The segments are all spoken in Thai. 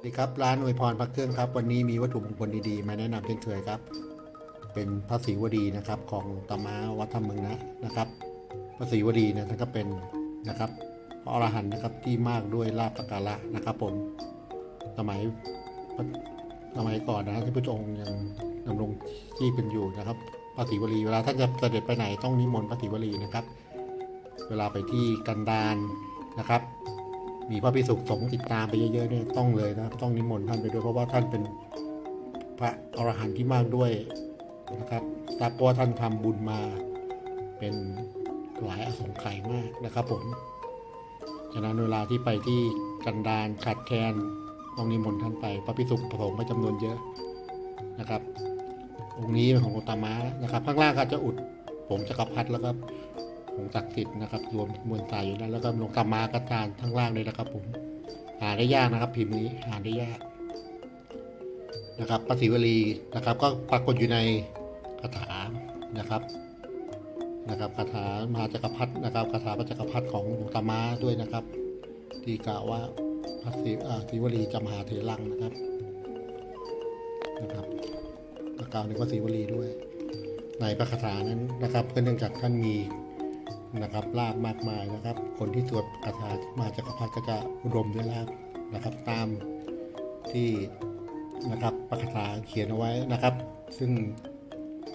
สวัสดีครับร้านอวยพรพระเครื่องครับ วันนี้มีวัตถุมงคลดีๆ มาแนะนำเช่นเคยครับ เป็นพระศรีวดีนะครับ ของตมาวัดธรรมเมืองนะนะครับ พระศรีวดีเนี่ยท่านก็เป็นนะครับพระอรหันต์นะครับที่มากด้วยลาภกการะนะครับ ผมสมัยสมัยก่อนนะที่พระองค์ยังดำรงที่เป็นอยู่นะครับพระศรีวลีเวลาท่านจะเสด็จไปไหนต้องนิมนต์พระศรีวลีนะครับ เวลาไปที่กันดารนะครับ มีพระภิกษุสงฆ์ติดตามไปเยอะๆเนี่ยต้องเลยนะครับต้องนิมนต์ท่านไปด้วยเพราะว่าท่านเป็นพระอรหันต์ที่มากด้วยนะครับทราบว่าท่านทำบุญมาเป็นหลายอสงไขยมากนะครับผมฉะนั้นเวลาที่ไปที่กันดารขาดแคลนต้องนิมนต์ท่านไป พระภิกษุสงฆ์ไปจำนวนเยอะนะครับองค์นี้เป็นของโอตามะนะครับ ข้างล่างก็จะอุดผงจักรพรรดิแล้วก็ ผงศักดิ์สิทธิ์นะครับ รวมมวลสายอยู่นั้นแล้วก็หลวงตามากระจานข้างล่างเลยนะครับ ผม หาได้ยากนะครับพิมพ์นี้หาได้ยากนะครับพระศิวลีนะครับ ก็ปรากฏอยู่ในคาถานะครับนะครับคาถามาจักรพรรดินะครับคาถาพระจักรพรรดิของหลวงตามาด้วยนะครับ ที่กล่าวว่าพระศิศิวลีจำหาเทลังนะครับนะครับกล่าวในพระศรีวลีด้วย ในพระคาถานั้นนะครับก็เนื่องจากท่านมี นะครับลาบมากมายนะครับ คนที่สวดคาถามาจากพรรดิก็จะอุดมด้วยลาบนะครับ ตามที่นะครับพระคาถาเขียนเอาไว้นะครับ ซึ่ง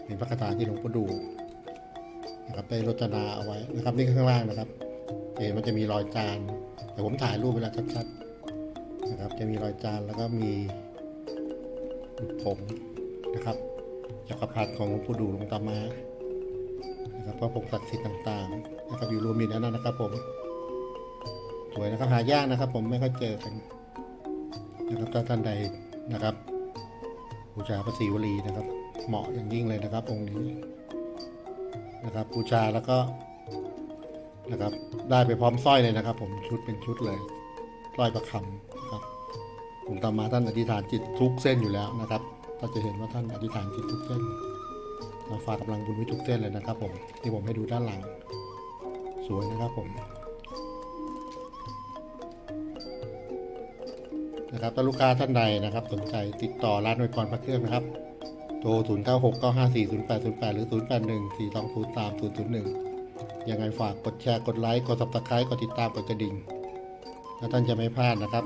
เป็นพระคาถาที่หลวงปู่ดูนะครับได้รจนาเอาไว้นะครับนี่ข้างล่างนะครับเห็นมันจะมีรอยจานแต่ผมถ่ายรูปเวลาชัดๆนะครับ จะมีรอยจานแล้วก็มีผมนะครับจักรพรรดิของหลวงปู่ดูหลวงตามา นะครับพระพงศักดิ์สิทธิ์ต่างๆนะครับอยู่รวมอยู่นนั้นนะครับผมสวยนะครับหายากนะครับ ผมไม่ค่อยเจอกันนะครับถ้าท่านใดนะครับบูชาพระศรีวลีนะครับ เหมาะอย่างยิ่งเลยนะครับ องค์นี้นะครับบูชาแล้วก็นะครับ ได้ไปพร้อมสร้อยเลยนะครับ ผมชุดเป็นชุดเลยร้อยประคำนะครับหลวงตามาท่านอธิษฐานจิตทุกเส้นอยู่แล้วนะครับ ก็จะเห็นว่าท่านอธิษฐานจิตทุกเส้น เราฝากกำลังบุญไว้ทุกเส้นเลยนะครับผมที่ผมให้ดูด้านหลัง สวยนะครับผมนะครับถ้าลูกค้าท่านใดนะครับ สนใจติดต่อร้านหน่วยกรพระเครื่องนะครับโทร 0 9 6 9 5 4 0 8 0 8 หรือ 0 8 1 4 2 0 3 0 0 1 ยังไงฝากกดแชร์กดไลค์ กด subscribe กดติดตามกดกระดิ่ง แล้วท่านจะไม่พลาดนะครับ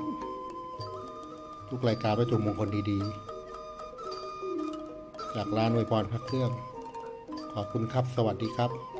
ทุกรายการวัตถุมงคลดีๆ จากร้านอวยพรพระเครื่อง ขอบคุณครับ สวัสดีครับ